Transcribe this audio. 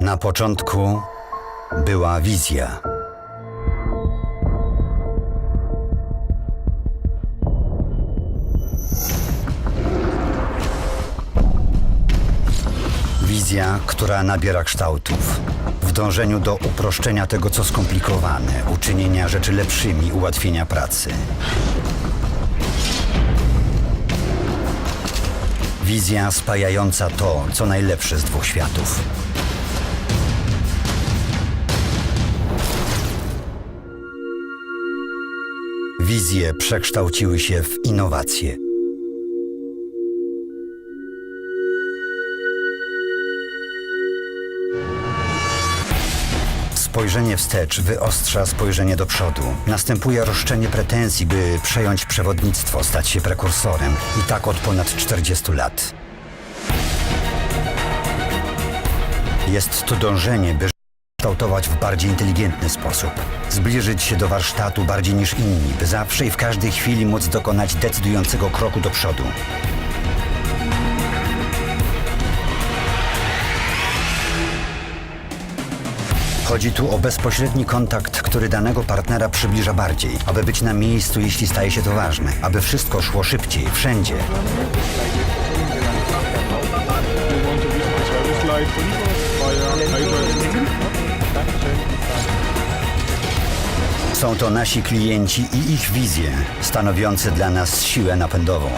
Na początku była wizja. Wizja, która nabiera kształtów. Dążeniu do uproszczenia tego, co skomplikowane, uczynienia rzeczy lepszymi, ułatwienia pracy. Wizja spajająca to, co najlepsze z dwóch światów. Wizje przekształciły się w innowacje. Spojrzenie wstecz wyostrza spojrzenie do przodu. Następuje roszczenie pretensji, by przejąć przewodnictwo, stać się prekursorem. I tak od ponad 40 lat. Jest to dążenie, by kształtować w bardziej inteligentny sposób. Zbliżyć się do warsztatu bardziej niż inni, by zawsze i w każdej chwili móc dokonać decydującego kroku do przodu. Chodzi tu o bezpośredni kontakt, który danego partnera przybliża bardziej, aby być na miejscu, jeśli staje się to ważne, aby wszystko szło szybciej, wszędzie. Są to nasi klienci i ich wizje, stanowiące dla nas siłę napędową.